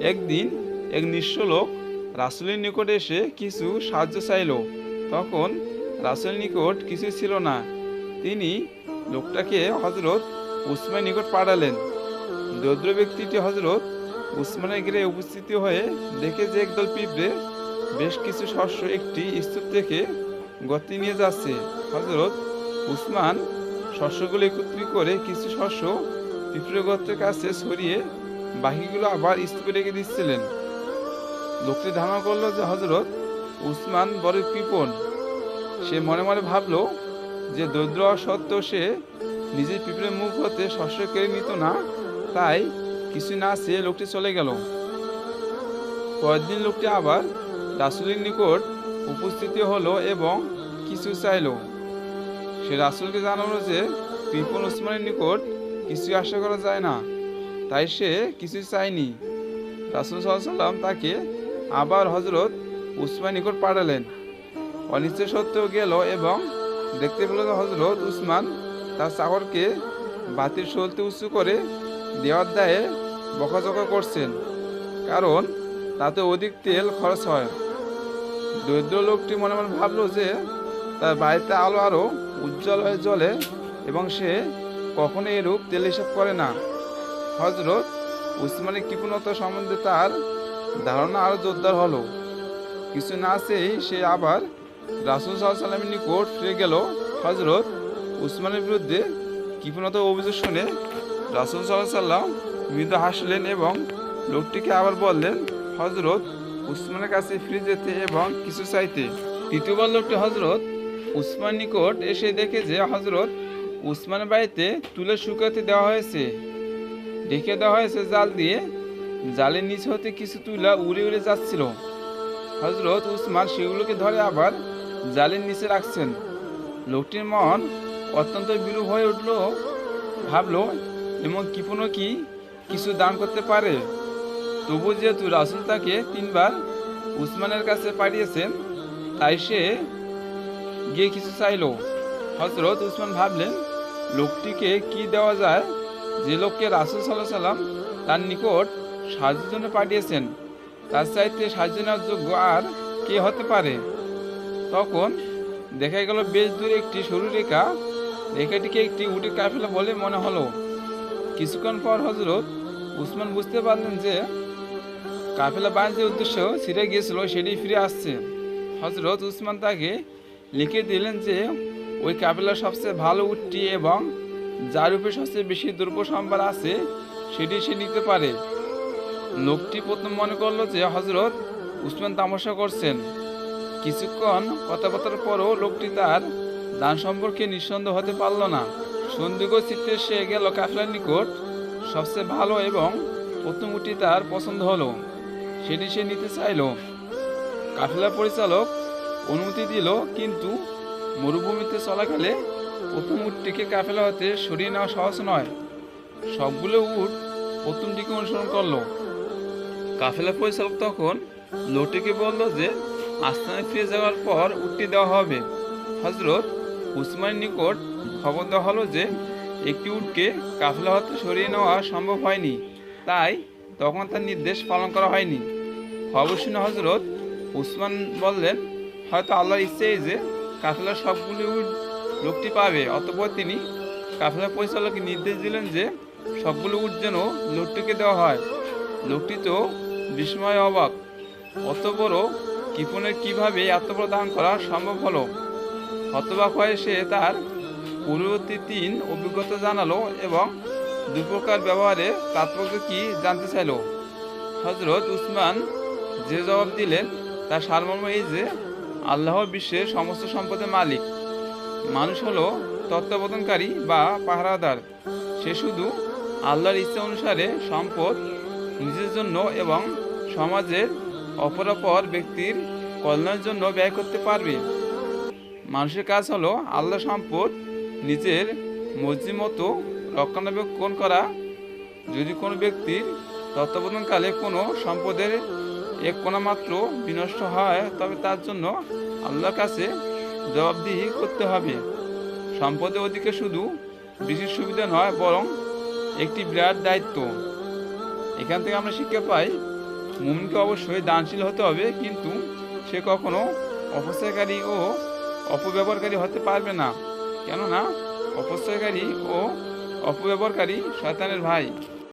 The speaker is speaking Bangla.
একদিন এক নিঃস্ব লোক রাসুলের নিকট এসে কিছু সাহায্য চাইল। তখন রাসুলের নিকট কিছু ছিল না। তিনি লোকটাকে হজরত উসমান নিকট পাঠালেন। দরিদ্র ব্যক্তিটি হজরত উসমানের গিরে উপস্থিত হয়ে দেখে যে একদল পিঁপড়ে বেশ কিছু শস্য একটি স্তূপ থেকে গতি নিয়ে যাচ্ছে। হজরত উসমান শস্যগুলো একত্রিত করে কিছু শস্য পিঁপড়ে গর্তের কাছে সরিয়ে বাকিগুলো আবার স্তূপে রেখে দিচ্ছিলেন। লোকটি ধারণা করল যে হজরত উসমান বড় কৃপণ। সে মনে মনে ভাবলো যে দরিদ্র সত্ত্বেও সে নিজের পিঁপড়ের মুখ হতে শস্য কেড়ে নিত না, তাই কিছু না চেয়ে লোকটি চলে গেল। পরের দিন লোকটি আবার রাসুলের নিকট উপস্থিতি হলো এবং কিছু চাইলো। সে রাসুলকে জানালো যে কৃপণ উসমানের নিকট কিছু আশা করা যায় না। তাই সে কিছু চায়নি। রাসুল সাল্লাম তাকে আবার হজরত উসমান নিকট পাঠালেন। অনিশ্চয় সত্ত্বেও গেল এবং দেখতে পেল হজরত উসমান তার চাকরকে বাতির সলতে উঁচু করে দেওয়ার দায়ে বকাঝকা করছেন, কারণ তাতে অধিক তেল খরচ হয়। দরিদ্র লোকটি মনে মনে ভাবলো যে তার বাড়িতে আলো আরও উজ্জ্বল হয়ে জ্বলে এবং সে কখনো এরূপ তেল হিসাব করে না। হজরত উসমানের কৃপণতা সম্বন্ধে তার? ধারণা আরও জোরদার হলো। কিছু না চেয়েই সে আবার রাসুল সাল্লামের নিকট ফিরে গেল। হজরত উসমানের বিরুদ্ধে কৃপণতা অভিযোগ শুনে রাসুল সাল্লাহ সাল্লাম মৃদু হাসলেন এবং লোকটিকে আবার বললেন হজরত উসমানের কাছে ফিরে যেতে এবং কিছু চাইতে। তৃতীয়বার লোকটি হজরত উসমান নিকট এসে দেখে যে হজরত উসমানের বাড়িতে তুলে শুকাতে দেওয়া হয়েছে। ঢেকে দেওয়া হয়েছে জাল দিয়ে। জালের নিচ হতে কিছু তুলা উড়ে উড়ে যাচ্ছিল। হজরত উসমান সেগুলোকে ধরে আবার জালের নিচে রাখছেন। লোকটির মন অত্যন্ত বিরূপ হয়ে উঠল। ভাবলো, এমন কৃপণ কি কিছু দান করতে পারে? তবু যেহেতু রাসুল তাকে তিনবার উসমানের কাছে পাঠিয়েছেন, তাই সে গিয়ে কিছু চাইলো। হজরত উসমান ভাবলেন, লোকটিকে কি দেওয়া যায়? যে লোককে রাসুল সাল্লাহ সাল্লাম তার নিকট সাহায্যের জন্য পাঠিয়েছেন, তার চাইতে সাহায্য নেওয়ার যোগ্য আর কে হতে পারে? তখন দেখা গেল বেশ দূরে একটি সরু রেখা। রেখাটিকে একটি উটে কাফেলা বলে মনে হলো। কিছুক্ষণ পর হজরত উসমান বুঝতে পারলেন যে কাফেলা বাণিজ্যের উদ্দেশ্য ছিঁড়ে গিয়েছিল, সেটি ফিরে আসছে। হজরত উসমান তাকে লিখে দিলেন যে, ওই কাফেলার সবচেয়ে ভালো উটটি এবং যার উপরে সবচেয়ে বেশি দ্রব্য সম্ভার আছে, সেটি সে নিতে পারে। লোকটি প্রথম মনে করল যে হজরত উসমান তামাশা করছেন। কিছুক্ষণ কথাবার্তার পরও লোকটি তার দান সম্পর্কে নিঃসন্দেহ হতে পারল না। সন্দিগ্ধ চিত্তে সে গেল কাফেলার নিকট। সবচেয়ে ভালো এবং প্রথম উটি তার পছন্দ হলো। সেটি সে নিতে চাইল। কাফেলা পরিচালক অনুমতি দিল, কিন্তু মরুভূমিতে চলাকালে প্রথম উটটিকে কাফেলা হতে সরিয়ে নেওয়া সহজ নয়। সবগুলো উট প্রথমটিকে অনুসরণ করল। কাফেলা পরিচালক তখন লোকটিকে বলল যে আস্তানে ফিরে যাওয়ার পর উটটি দেওয়া হবে। হজরত উসমানের নিকট খবর দেওয়া হলো যে, একটি উটকে কাফেলা হতে সরিয়ে নেওয়া সম্ভব হয়নি। তাই তখন তার নির্দেশ পালন করা হয়নি। খবর শুনে হজরত উসমান বললেন, হয়তো আল্লাহর ইচ্ছেই যে কাফেলার সবগুলি উট লোকটি পাবে। অতপর তিনি কাফেলা পরিচালককে নির্দেশ দিলেন যে সবগুলো উট যেন লোকটিকে দেওয়া হয়। লোকটি তো বিস্ময় অবাক। অত বড় কৃপণের কীভাবে এত বড় দান করা সম্ভব হলো? হতবাক হয়ে সে তার পূর্ববর্তী তিন অভিজ্ঞতা জানালো এবং দু প্রকার ব্যবহারে তাৎপর্য কি জানতে চাইল? হজরত উসমান যে জবাব দিলেন, তার সারমর্ম এই যে, আল্লাহ বিশ্বের সমস্ত সম্পদের মালিক। মানুষ হলো তত্ত্বাবধানকারী বা পাহারাদার। সে শুধু আল্লাহর ইচ্ছা অনুসারে সম্পদ নিজের জন্য এবং সমাজের অপরাপর ব্যক্তির কল্যাণের জন্য ব্যয় করতে পারবে। মানুষের কাজ হলো আল্লাহ সম্পদ নিজের মর্জি মতো রক্ষণাবেক্ষণ করা। যদি কোনো ব্যক্তির তত্ত্বাবধানকালে কোনো সম্পদের এক কোনা মাত্র বিনষ্ট হয়, তবে তার জন্য আল্লাহর কাছে জবাবদিহি করতে হবে। সম্পদের অধিকে শুধু বিশেষ সুবিধা নয়, বরং একটি বিরাট দায়িত্ব। এখান থেকে আমরা শিক্ষা পাই, মুমিনকে অবশ্যই দানশীল হতে হবে, কিন্তু সে কখনো অপচয়কারী ও অপব্যবহারকারী হতে পারবে না। কেননা, অপচয়কারী ও অপব্যবহারকারী শয়তানের ভাই।